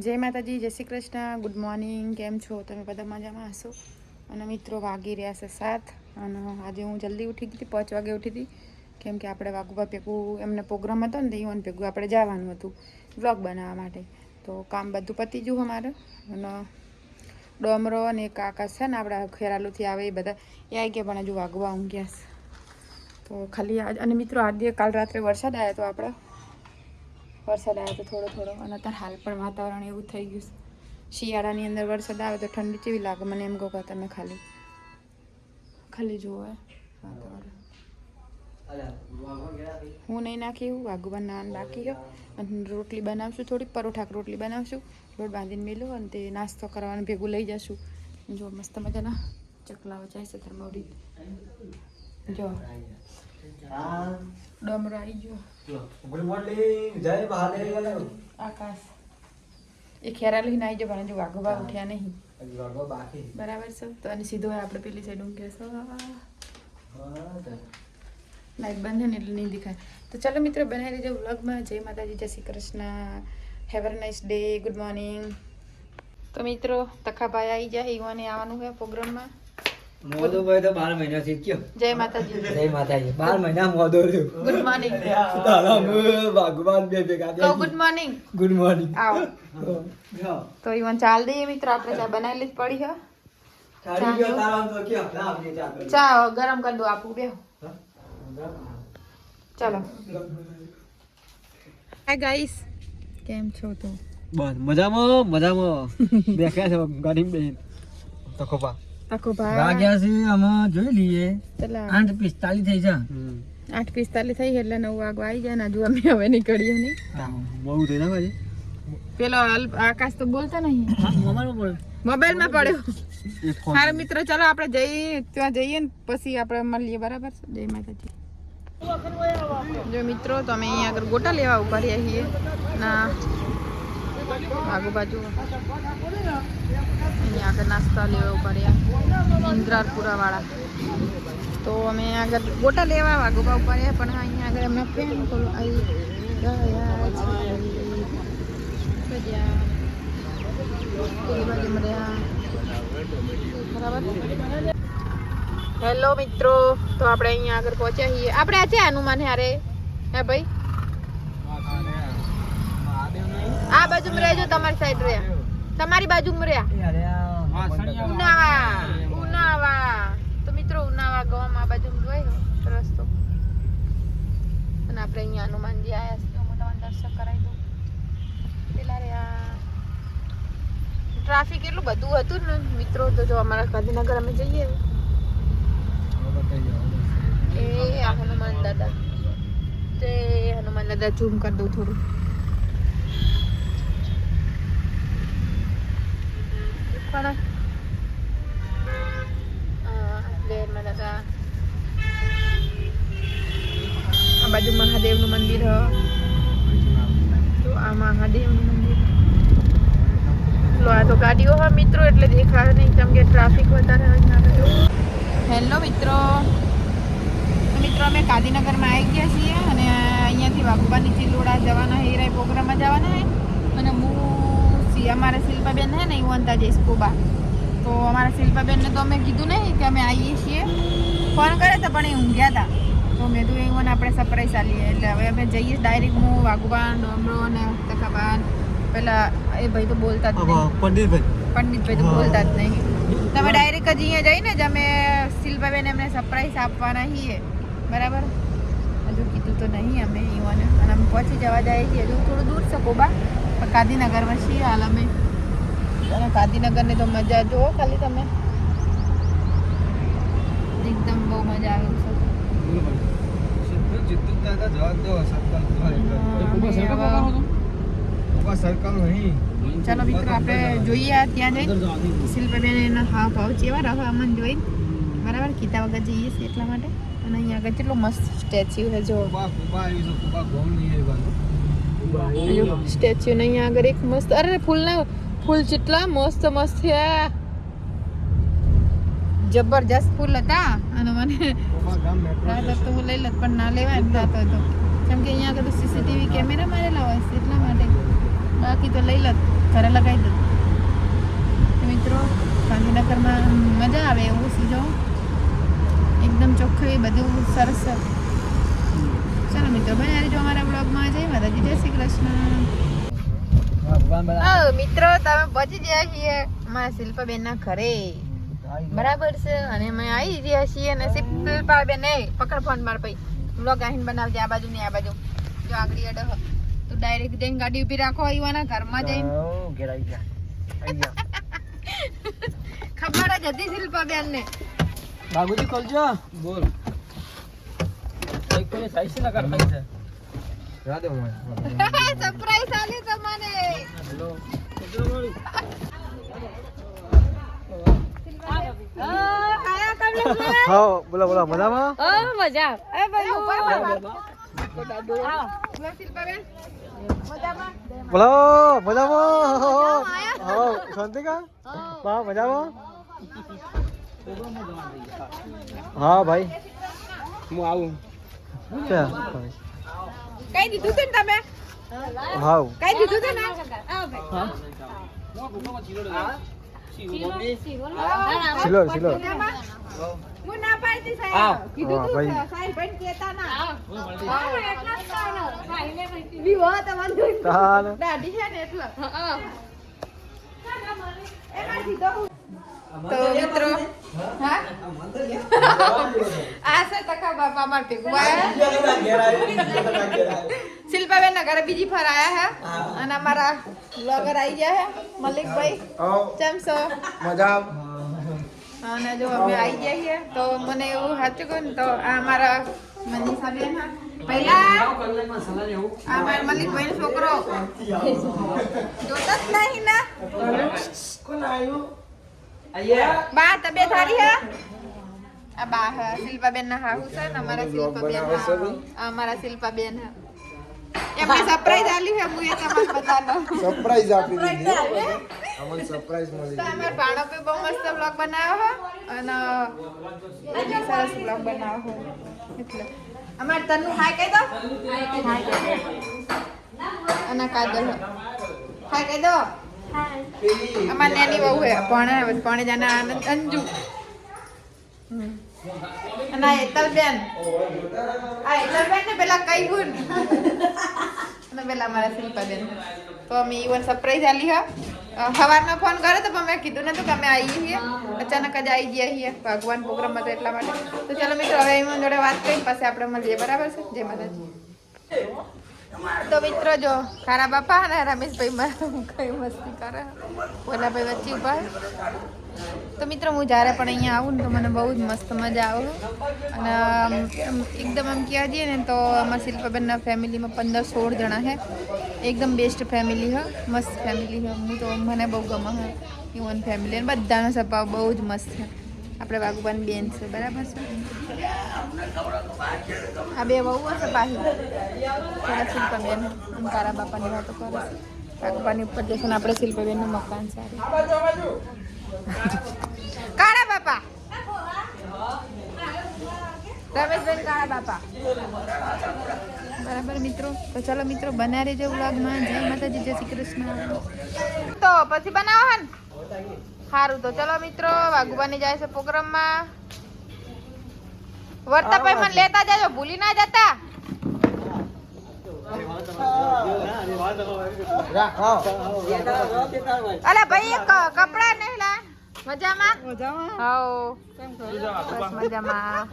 જય માતાજી, જય શ્રી કૃષ્ણ. ગુડ મોર્નિંગ કેમ છો? તમે બધા મજામાં હશો? અને મિત્રો, વાગી રહ્યા છે સાત અને આજે હું જલ્દી ઉઠી ગઈ હતી, પાંચ વાગે ઉઠી હતી. કેમ કે આપણે વાગુભા ભેગું, એમને પ્રોગ્રામ હતો ને તો ભેગું, આપણે જવાનું હતું વ્લોગ બનાવવા માટે. તો કામ બધું પતી ગયું અમારે. અને ડોમરો અને આકાશ છે ને, આપણા ખેરાલુથી આવે એ બધા. એ આવી ગયા, પણ હજુ વાગવા ઊંઘ્યા તો ખાલી આજ અને મિત્રો, આજે કાલ રાત્રે વરસાદ આવ્યો તો આપણે વરસાદ આવ્યો તો થોડો થોડો. અને અત્યારે હાલ પણ વાતાવરણ એવું થઈ ગયું છે. શિયાળાની અંદર વરસાદ આવે તો ઠંડી કેવી લાગે? મને એમ કહો કે તમે ખાલી ખાલી જુઓ વાતાવરણ. હું નહીં નાખી એવું? વાઘુબા નાન બાકી છે અને રોટલી બનાવશું થોડીક, પરોઠાક રોટલી બનાવશું. રોટ બાંધીને મેલું અને તે નાસ્તો કરવાનું ભેગું લઈ જશું. જો મસ્ત મજાના ચકલાઓ જાય છે ધર્મવરી જો. ડમરો આવી ગયો આકાશ એ ખેરા લઈને આવી પણ હજુ વાઘોબા ઉઠ્યા નહીં બરાબર છે તો અને સીધો આપણે પેલી સાઈડ ઊંઘે છે લાઈટ બંધ એટલે નહીં દેખાય તો ચાલો મિત્રો બનાવી દેજો વ્લોગમાં જય માતાજી જય Shri Krishna have nice day good morning તો મિત્રો તખાભાઈ આવી જાય ઈવાને આવવાનું હોય પ્રોગ્રામમાં. મોદો તો બાર મહિના થી કયો જય માતાજી. જય માતાજી. બાર મહિના મોદો રહ્યો. ગુડ મોર્નિંગ ભગવાન બે ભેગા તો ગુડ મોર્નિંગ ગુડ મોર્નિંગ આવો. તો ઈવન ચાલ દઈએ મિત્રો આપણે ચા બનાવેલી જ પડી છે ચાલી ગયો તારા તો કયો? લાવ જે ચા ગરમ કરી દો આપું બે ચાલો. હાય ગાઈસ કેમ છો તો? બસ મજામાં મજામાં. દેખાય છે ગરીબ બેન તો ખોપા. આખો ભાઈ વાગ્યા છે અમે જોઈ લઈએ. આઠ પિસ્તાલીસ થઈ જા. આઠ પિસ્તાલીસ થઈ એટલે નવ વાગવા આવી જાય ને હજુ અમે હવે નીકળીએ નહીં. બહુ થઈ ના ભાઈ? પેલો આકાશ તો બોલતા નહીં. મોબાઈલમાં મોબાઈલમાં પડ્યો. સારા મિત્રો ચાલો આપણે જઈએ ત્યાં જઈએ ને પછી આપણે મળીએ બરાબર? જય માતાજી. જો મિત્રો તો અમે અહીંયા આગળ ગોટા લેવા ઊભા રહ્યા છીએ. ના. આગુ બાજુ અહીંયા આગળ નાસ્તા લેવા ઊભા રહ્યા. ઇન્દ્રારપુરા વાળા તો અમે આગળ ગોટા લેવા વાઘુબા ઊભા રહ્યા, પણ અહીંયા આગળ અમે બાજુ બરાબર? હેલો મિત્રો, તો આપણે અહીંયા આગળ પહોંચ્યા છીએ. આપણે આ છે હનુમાન હારે. હે ભાઈ? આ બાજુ રહેજો તમારી સાઈડ રહ્યા તમારી બાજુ રહ્યા ઉનાવા ઉનાવા. તો મિત્રો ઉનાવા ગામ આ બાજુ જોઈ રસ્તો. અને આપણે અહીંયા હનુમાનજી આવ્યા છે. મોટા દર્શન કરાવી દઉં. પેલા રહ્યા ટ્રાફિક એટલું બધું હતું ને મિત્રો તો જો અમારા ગાંધીનગર અમે જઈએ. એ હનુમાન દાદા. તે હનુમાન દાદા ઝૂમ કરી દઉં થોડું પણ આ લેરમાં દાદા આ બાજુ મહાદેવનું મંદિર હ તો આ મહાદેવનું મંદિર લો આ તો ગાડીઓ હા મિત્રો એટલે દેખાય નહીં કેમ કે ટ્રાફિક વધારે હોય હેલો મિત્રો તો મિત્રો અમે ગાંધીનગરમાં આવી ગયા છીએ અને અહીંયાથી વાઘુબાની ચિલોડા જવાના હે હિરાઈ પ્રોગ્રામમાં જવાના હે. અને હું સી અમારા શિલ્પાબેન હે ને હું અંતા જઈશ કોબા તો અમારા શિલ્પાબેનને તો અમે કીધું નહીં કે અમે આવીએ છીએ. ફોન કરે તો પણ એ ઊંઘ્યા હતા તો મેં તો એવું આપણે સરપ્રાઈઝ આલીએ. એટલે હવે અમે જઈએ ડાયરેક્ટ હું વાઘુબાન ડોમરો અને તખાબાન પેલા એ ભાઈ તો બોલતા જ નહીં. પંડિતભાઈ. પંડિતભાઈ તો બોલતા જ નહીં. તમે ડાયરેક્ટ જ અહીંયા જઈને જ અમે શિલ્પાબેન એમને સરપ્રાઈઝ આપવાના છીએ. બરાબર? હજુ કીધું તો નહીં અમે ઈવાને. અને અમે પહોંચી જવા જાય છીએ. હજુ થોડું દૂર છે કોબા. પણ ગાંધીનગરમાં છીએ હાલ અમે. અને ગાંધીનગરની તો મજા જુઓ ખાલી તમે. એકદમ બહુ મજા આવે છે. ચાલો મિત્રો, આપણે જોઈએ ત્યાં જઈને. શિલ્પાબેન એના હાવ ભાવ જેવા રહો અમને જોઈને. બરાબર? કીધા વગર જઈએ છીએ એટલા માટે. અને અહીંયા આગળ કેટલો મસ્ત સ્ટેચ્યુ છે જો. સ્ટેચ્યુ ને અહીંયા આગળ એક મસ્ત અરે ફૂલના ફૂલ જેટલા મસ્ત મસ્ત છે. જબરજસ્ત ફૂલ હતા અને મને રાત તો હું લઈ લત પણ ના લેવાય એમ થતો હતો કેમ કે અહીંયા આગળ તો સીસીટીવી કેમેરા મારેલા હોય છે એટલા માટે. બાકી તો લઈ લત ઘરે લગાવી દઉં. મિત્રો ગાંધીનગરમાં મજા આવે એવું સીધો એકદમ ચોખ્ખું બધું સરસ ચાલો મિત્રો બને જો અમારા બ્લોગમાં જય માતાજી જય શ્રી કૃષ્ણ. હા મિત્રો તમે પહોંચી ગયા છીએ મારા શિલ્પાબેનના ઘરે. બરાબર છે અને અમે આવી રહ્યા છીએ અને શિલ્પાબેન. એ પકડ ફોન માર પઈ બ્લોગ આહીન બનાવજે આ બાજુ ને આ બાજુ. જો આગળ અડો. તું ડાયરેક્ટ જઈને ગાડી ઊભી રાખો ઈવાના ઘરમાં જઈને. ઘેર આવી ગયા ખબર જ હતી શિલ્પાબેન ને બાબુજી ખોલજો. બોલ. કોઈ સાઈઝ ના કાઢ છે. રાધે મોય સરપ્રાઈઝ આલી તમને. હેલો. આયા મળી હા બોલો બોલો મજામાં? મજા. એ ભાઈ ઉપર લો શિલ્પાબેન મજામાં બોલો મજામાં? શાંતિ કા મજામાં? હા ભાઈ હું આવું કઈ દીધું છે ને તમે હા કઈ દીધું છે ને સિલોર સિલોર મજામાં? હું ના પાડતી હા. સાહેબ કીધું હા, તું ભાઈ. સાહેબ પણ કહેતા ના વિવો તમારે જોઈ ચાલ દાઢી છે ને એટલે એમાં સીધો તો મિત્રો હા? આ છે તકા બાપા માર ભેગું આયા શિલ્પાબેન ના ઘરે બીજી ફર આયા હે? અને અમારા બ્લોગર આવી ગયા હે મલિકભાઈ. કેમ છો? મજા અને જો અમે આવી ગયા છીએ તો મને એવું સાચું કહું ને તો આ મારા મનીષાબેન હા. પહેલા આ મારા મલિકભાઈ છોકરો જોતા જ નહીં ના? બા તબિયત થારી હે આ બા હે શિલ્પાબેન ના હાહુ છે ને અમારા શિલ્પાબેન હા. આ અમારા શિલ્પાબેન હે એમને સરપ્રાઈઝ આલી હે હું એ તમને બતાનો સરપ્રાઈઝ આપી દીધી અમને સરપ્રાઈઝ મળી તો અમાર ભાણો બી બહુ મસ્ત બ્લોગ બનાવ્યો હે અને બહુ સરસ બ્લોગ બનાવ્યો હે એટલે અમાર તન્નુ હાય કહી દો હાય કહી દો અને કાદલ હે. હાય કહી દો અમાર નાની બહુ હે, ભણે ભણે આનંદ અંજુ. અને આ આ હેતલબેન ને પેલા ગુણ? અને પેલા મારા શિલ્પાબેન. તો અમે ઈવન સરપ્રાઈઝ આલી હા. સવારનો ફોન કર્યો તો મેં કીધું નતું કે અમે આવી છીએ. અચાનક જ આવી ગયા છીએ. ભગવાન પ્રોગ્રામ હતો એટલા માટે. તો ચાલો મિત્રો, હવે એમાં જોડે વાત કરી પછી આપણે મળીએ. બરાબર છે? જય માતાજી. તો મિત્રો જો ખારા બાપા અને રમેશભાઈ માં કઈ મસ્તી કરે? ભોલાભાઈ વચ્ચે ઉપર તો મિત્રો, હું જ્યારે પણ અહીંયા આવું ને તો મને બહુ જ મસ્ત મજા આવે. અને એકદમ આમ કહેવા જઈએ ને તો અમારા શિલ્પાબેનના ફેમિલીમાં પંદર સોળ જણા છે એકદમ બેસ્ટ ફેમિલી હ, મસ્ત ફેમિલી હ. હું તો, મને બહુ ગમે હ. ઇવન ફેમિલી અને બધાનો સ્વભાવ બહુ જ મસ્ત છે. આપણે વાઘુબાની બેન છે, બરાબર છે? આ બે બહુ હશે પાછી. થોડા શિલ્પાબેન તારા બાપાની વાતો કરે છે. વાઘુબાની ઉપર જશે ને આપણે શિલ્પાબેનનું મકાન સારું. કાળા બાપા! રમેશભાઈ કાળા બાપા. બરાબર મિત્રો? તો ચાલો મિત્રો બના રહેજો વ્લોગમાં જય માતાજી, જય શ્રી કૃષ્ણ. તો પછી બનાવો હે ને સારું તો ચલો મિત્રો વાઘુબાની જાય છે પ્રોગ્રામમાં. વર્તાભાઈ મને લેતા જાજો ભૂલી ના જતા. અલા ભાઈ કપડા નહીં લા. મજામાં? મજામાં. હાઉ બસ મજામાં.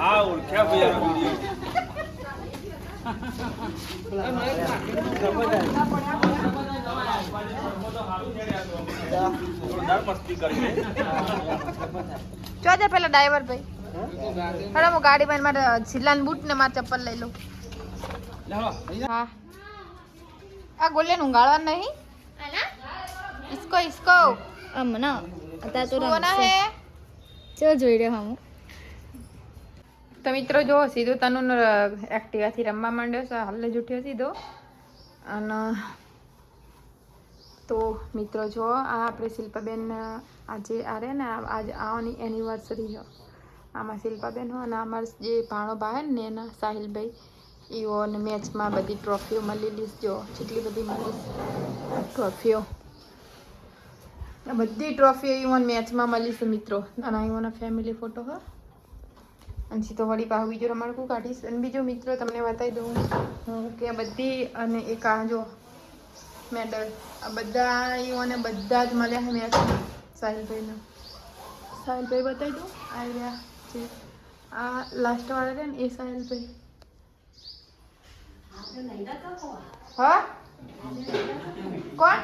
આ ઓળખ્યા ભાઈ આ વીડિયો જોરદાર મસ્તી જોજે પેલા ડ્રાઈવર ભાઈ. હેડો હું ગાડી માં મારે છિલ્લાન બૂટ ને મારા ચપ્પલ લઈ લઉં. હા. આ ગોલિયાન ઊંઘાડવા નહીં? ઇસકો ઇસકો અમને અત્યારે તો રમશે. હે. ચો જોઈ રહ્યો હું તો મિત્રો જો, સીધો તનુ એક્ટિવાથી રમવા માંડ્યો છે. હાલે જ ઉઠ્યો સીધો. અને તો મિત્રો જો, આ આપણે શિલ્પાબેન આજે આ રહે ને આજ આવવાની એનિવર્સરી હો આમાં શિલ્પાબેન હો અને અમારા જે ભાણો ભાઈ ને, એના સાહિલભાઈ એઓને મેચમાં બધી ટ્રોફીઓ મળેલી લઈશ જો, જેટલી બધી મળી ટ્રોફીઓ બધી ટ્રોફીઓ ઈવન મેચમાં મળીશું મિત્રો. અને ઈવોના ફેમિલી ફોટો હો. અને સીધો વળી પાછું બીજું રમણકું કાઢીશ. અને બીજો મિત્રો તમને બતાવી દઉં હું કે બધી અને એક આ જો મેડલ. આ બધા એઓને બધા જ મળ્યા છે મેચમાં સાહિલભાઈને. સાહિલભાઈ બતાવી દઉં. આ રહ્યા છે. આ લાસ્ટવાળા રહે ને એ સાહિલભાઈ. હા? કોણ?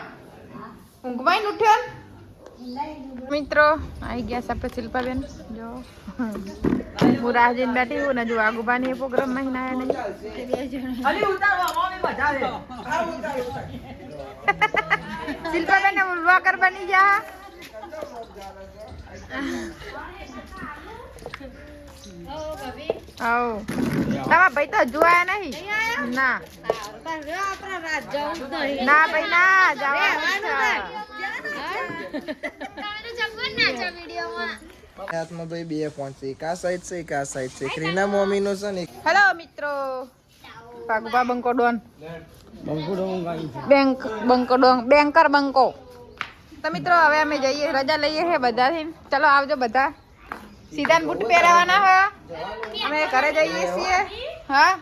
ઊંઘમાં ઉઠ્યો? મિત્રો આવી ગયા છે આપણે શિલ્પાબેન. જો. હું રાહ જોઈને બેઠી હું ને જો આગુબાની એ પ્રોગ્રામમાં હિના આયા નહીં. શિલ્પાબેન ઉલવા કરવાની જા આવો. તમારા ભાઈ તો હજુ આયા નહીં. ના. ના ભાઈ ના જવાનું હાથમાં ભાઈ બે ફોન છે. એક આ સાઈડ છે એક આ સાઈડ છે. ક્રીના મમ્મીનો છે ને હેલો મિત્રો. પાગુપા બંકો ડોન. બેંક બંકો ડોન. બેંકર બંકો. તો મિત્રો હવે અમે જઈએ રજા લઈએ છે બધાથી. ચલો આવજો બધા. સીધા બૂટ પહેરાવાના હા. અમે ઘરે જઈએ છીએ. હા.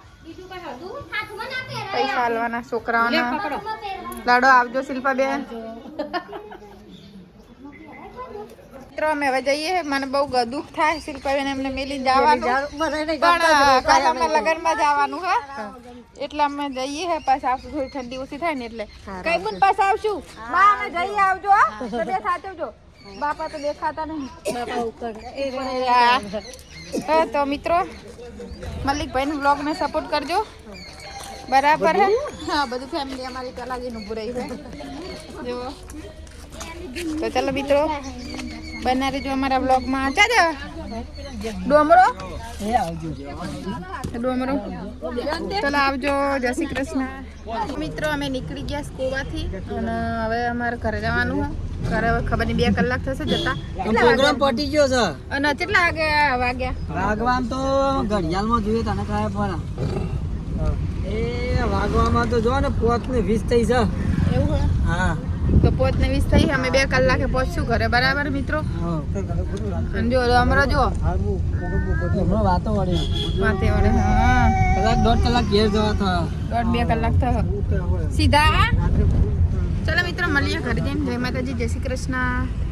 પૈસા હાલવાના છોકરાઓના. લાડો આવજો શિલ્પાબેન. મિત્રો અમે હવે જઈએ. મને બહુ દુઃખ થાય શિલ્પાબેન એમને મેલી જવાનું. પણ કાલે અમે લગનમાં જવાનું હા. એટલે અમે જઈએ હે પાછા આવશું થોડી ઠંડી ઓછી થાય ને એટલે. કઈ પણ પાછા આવશું. બા અમે જઈએ આવજો તબિયત સાચવજો બાપા તો દેખાતા નહીં. તો મિત્રો મલિકભાઈ નું બ્લોગ ને સપોર્ટ કરજો. બરાબર હે? હા બધું ફેમિલી અમારી કલાજીનું પૂરાઈ છે. જુઓ. તો ચાલો મિત્રો બના રહેજો અમારા બ્લોગમાં ચાલો ડોમરો ડોમરો ચાલો આવજો જય શ્રી કૃષ્ણ. મિત્રો અમે નીકળી ગયા સ્કૂવાથી અને હવે અમારે ઘરે જવાનું છે. ઘરે હવે ખબર નહીં બે કલાક થશે જતા. પ્રોગ્રામ પટી ગયો છે. અને કેટલા વાગે વાગ્યા? વાગવામ તો ઘડિયાળમાં જોઈએ તને કાય પણ એ વાગવામાં તો જો ને પોત ને વીસ થઈ જા. એવું હા? તો પોત ને વીસ થઈ અમે બે કલાકે પહોંચશું ઘરે બરાબર મિત્રો? અને જો અમારો જો. હમણાં વાતો વળી. માથે વડે હા. કલાક દોઢ કલાક ઘેર જવા થા. દોઢ બે કલાક થયો. સીધા? ચલો મિત્રો મળીએ ઘરે જઈને. જય માતાજી જય શ્રી કૃષ્ણ.